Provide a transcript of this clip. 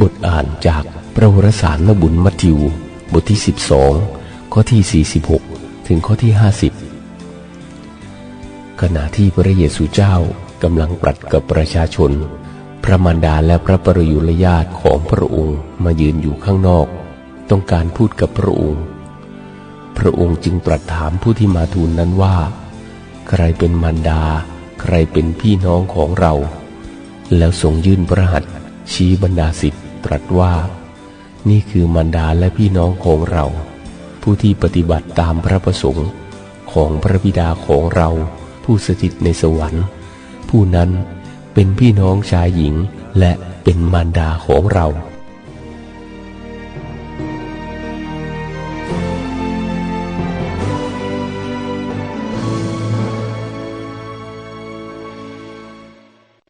บทอ่านจากพระวรสารนบุญมัทธิว บทที่ 12 ข้อที่ 46 ถึงข้อที่ 50 ขณะที่พระเยซูเจ้ากำลังปรัดกับประชาชน พระมารดาและพระปรยุรญาติของพระองค์มายืนอยู่ข้างนอก ต้องการพูดกับพระองค์ พระองค์จึงตรัสถามผู้ที่มาทูลนั้นว่า ใครเป็นมารดา ใครเป็นพี่น้องของเรา แล้วทรงยื่นพระหัตถ์ชี้บรรดาสิทธิ์ ตรัสว่า นี่คือมารดาและพี่น้องของเรา ผู้ที่ปฏิบัติตามพระประสงค์ของพระบิดาของเราผู้สถิตในสวรรค์ ผู้นั้นเป็นพี่น้องชายหญิงและเป็นมารดาของเรา